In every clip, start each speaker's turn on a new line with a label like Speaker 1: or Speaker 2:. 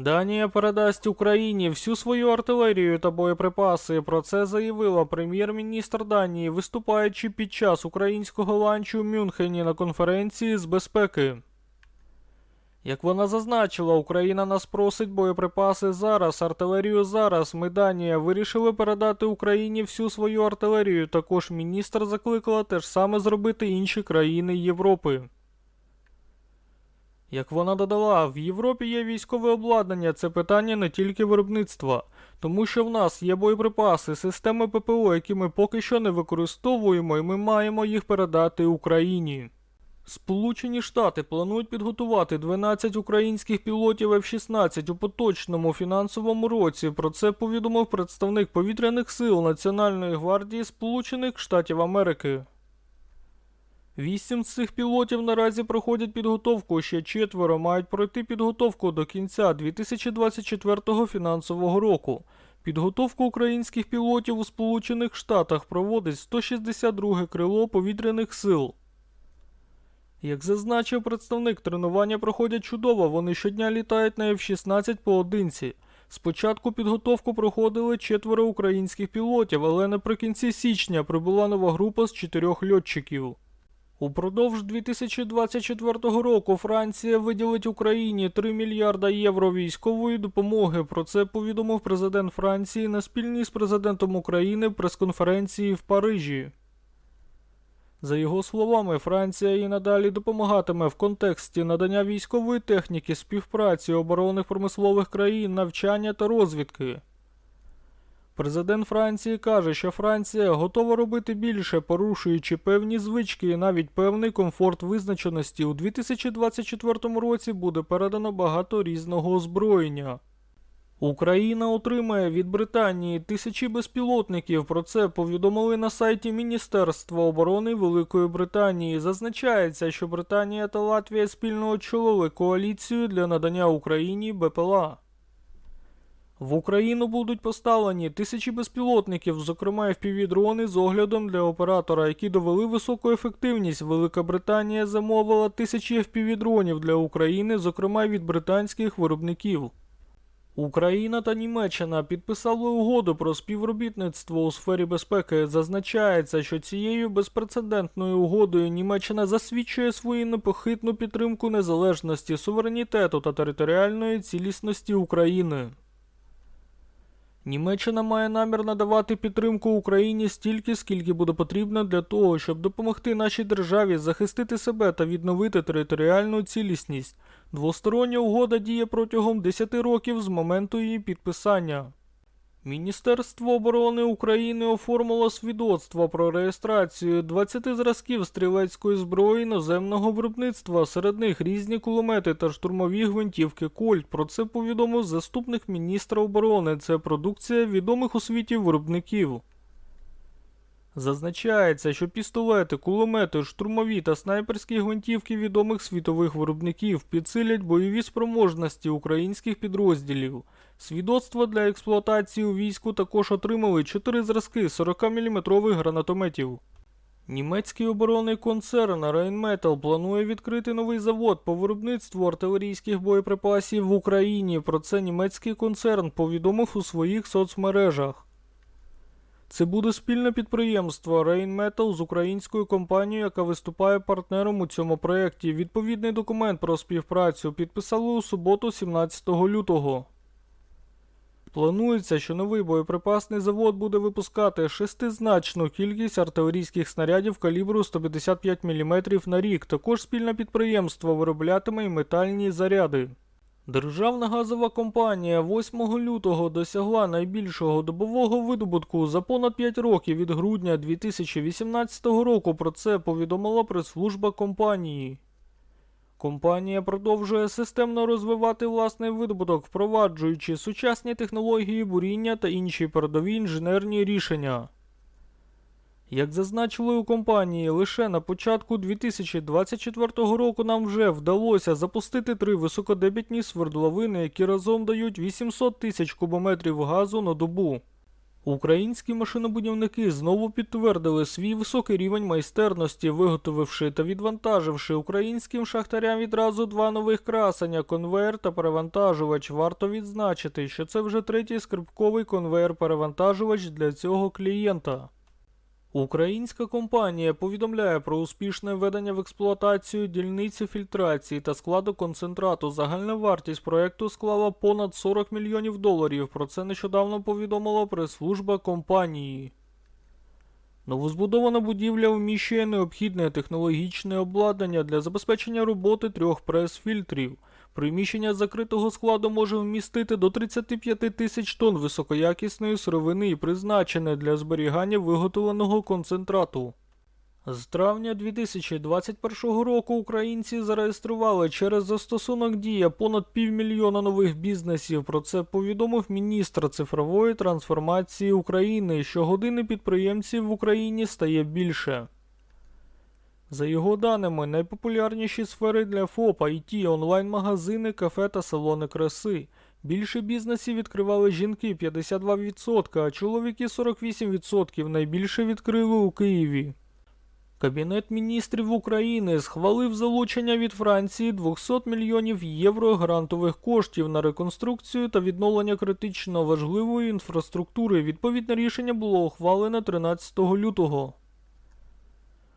Speaker 1: Данія передасть Україні всю свою артилерію та боєприпаси. Про це заявила прем'єр-міністр Данії, виступаючи під час українського ланчу в Мюнхені на конференції з безпеки. Як вона зазначила, Україна нас просить боєприпаси зараз, артилерію зараз. Ми Данія вирішили передати Україні всю свою артилерію. Також міністр закликала те ж саме зробити інші країни Європи. Як вона додала, в Європі є військове обладнання, це питання не тільки виробництва, тому що в нас є боєприпаси, системи ППО, які ми поки що не використовуємо, і ми маємо їх передати Україні. Сполучені Штати планують підготувати 12 українських пілотів F-16 у поточному фінансовому році. Про це повідомив представник повітряних сил Національної гвардії Сполучених Штатів Америки. Вісім з цих пілотів наразі проходять підготовку, ще четверо мають пройти підготовку до кінця 2024 фінансового року. Підготовку українських пілотів у Сполучених Штатах проводить 162 крило повітряних сил. Як зазначив представник, тренування проходять чудово, вони щодня літають на F-16 поодинці. Спочатку підготовку проходили четверо українських пілотів, але наприкінці січня прибула нова група з чотирьох льотчиків. Упродовж 2024 року Франція виділить Україні 3 мільярда євро військової допомоги. Про це повідомив президент Франції на спільній з президентом України прес-конференції в Парижі. За його словами, Франція і надалі допомагатиме в контексті надання військової техніки, співпраці оборонних промислових країн, навчання та розвідки. Президент Франції каже, що Франція готова робити більше, порушуючи певні звички і навіть певний комфорт визначеності. У 2024 році буде передано багато різного озброєння. Україна отримає від Британії тисячі безпілотників. Про це повідомили на сайті Міністерства оборони Великої Британії. Зазначається, що Британія та Латвія спільно очолили коаліцію для надання Україні БПЛА. В Україну будуть поставлені тисячі безпілотників, зокрема FPV-дрони з оглядом для оператора, які довели високу ефективність. Велика Британія замовила тисячі FPV-дронів для України, зокрема від британських виробників. Україна та Німеччина підписали угоду про співробітництво у сфері безпеки. Зазначається, що цією безпрецедентною угодою Німеччина засвідчує свою непохитну підтримку незалежності, суверенітету та територіальної цілісності України. Німеччина має намір надавати підтримку Україні стільки, скільки буде потрібно для того, щоб допомогти нашій державі захистити себе та відновити територіальну цілісність. Двостороння угода діє протягом 10 років з моменту її підписання. Міністерство оборони України оформило свідоцтво про реєстрацію 20 зразків стрілецької зброї наземного виробництва, серед них різні кулемети та штурмові гвинтівки Кольт. Про це повідомив заступник міністра оборони. Це продукція відомих у світі виробників. Зазначається, що пістолети, кулемети, штурмові та снайперські гвинтівки відомих світових виробників підсилять бойові спроможності українських підрозділів. Свідоцтво для експлуатації у війську також отримали 4 зразки 40-мм гранатометів. Німецький оборонний концерн Rheinmetall планує відкрити новий завод по виробництву артилерійських боєприпасів в Україні. Про це німецький концерн повідомив у своїх соцмережах. Це буде спільне підприємство Rheinmetall з українською компанією, яка виступає партнером у цьому проєкті. Відповідний документ про співпрацю підписали у суботу, 17 лютого. Планується, що новий боєприпасний завод буде випускати шестизначну кількість артилерійських снарядів калібру 155 мм на рік. Також спільне підприємство вироблятиме і метальні заряди. Державна газова компанія 8 лютого досягла найбільшого добового видобутку за понад 5 років від грудня 2018 року. Про це повідомила прес-служба компанії. Компанія продовжує системно розвивати власний видобуток, впроваджуючи сучасні технології буріння та інші передові інженерні рішення. Як зазначили у компанії, лише на початку 2024 року нам вже вдалося запустити три високодебітні свердловини, які разом дають 800 тисяч кубометрів газу на добу. Українські машинобудівники знову підтвердили свій високий рівень майстерності, виготовивши та відвантаживши українським шахтарям відразу два нових красення конвейер та перевантажувач. Варто відзначити, що це вже третій скрипковий конвейер-перевантажувач для цього клієнта. Українська компанія повідомляє про успішне введення в експлуатацію дільниці фільтрації та складу концентрату. Загальна вартість проекту склала понад 40 мільйонів доларів. Про це нещодавно повідомила прес-служба компанії. Новозбудована будівля вміщує необхідне технологічне обладнання для забезпечення роботи трьох прес-фільтрів. Приміщення закритого складу може вмістити до 35 тисяч тонн високоякісної сировини і призначене для зберігання виготовленого концентрату. З травня 2021 року українці зареєстрували через застосунок Дія понад півмільйона нових бізнесів. Про це повідомив міністр цифрової трансформації України. Щогодини підприємців в Україні стає більше. За його даними, найпопулярніші сфери для ФОП, IT, онлайн-магазини, кафе та салони краси. Більше бізнесів відкривали жінки 52%, а чоловіки 48%. Найбільше відкрили у Києві. Кабінет міністрів України схвалив залучення від Франції 200 мільйонів євро грантових коштів на реконструкцію та відновлення критично важливої інфраструктури. Відповідне рішення було ухвалене 13 лютого.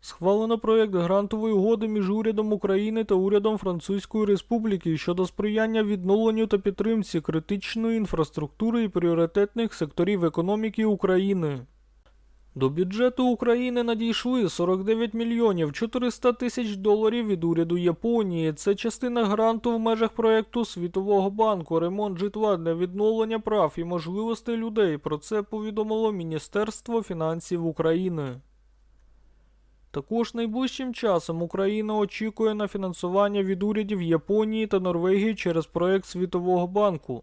Speaker 1: Схвалено проєкт грантової угоди між урядом України та урядом Французької Республіки щодо сприяння відновленню та підтримці критичної інфраструктури і пріоритетних секторів економіки України. До бюджету України надійшли 49 мільйонів 400 тисяч доларів від уряду Японії. Це частина гранту в межах проєкту Світового банку ремонт житла для відновлення прав і можливостей людей. Про це повідомило Міністерство фінансів України. Також найближчим часом Україна очікує на фінансування від урядів Японії та Норвегії через проект Світового банку.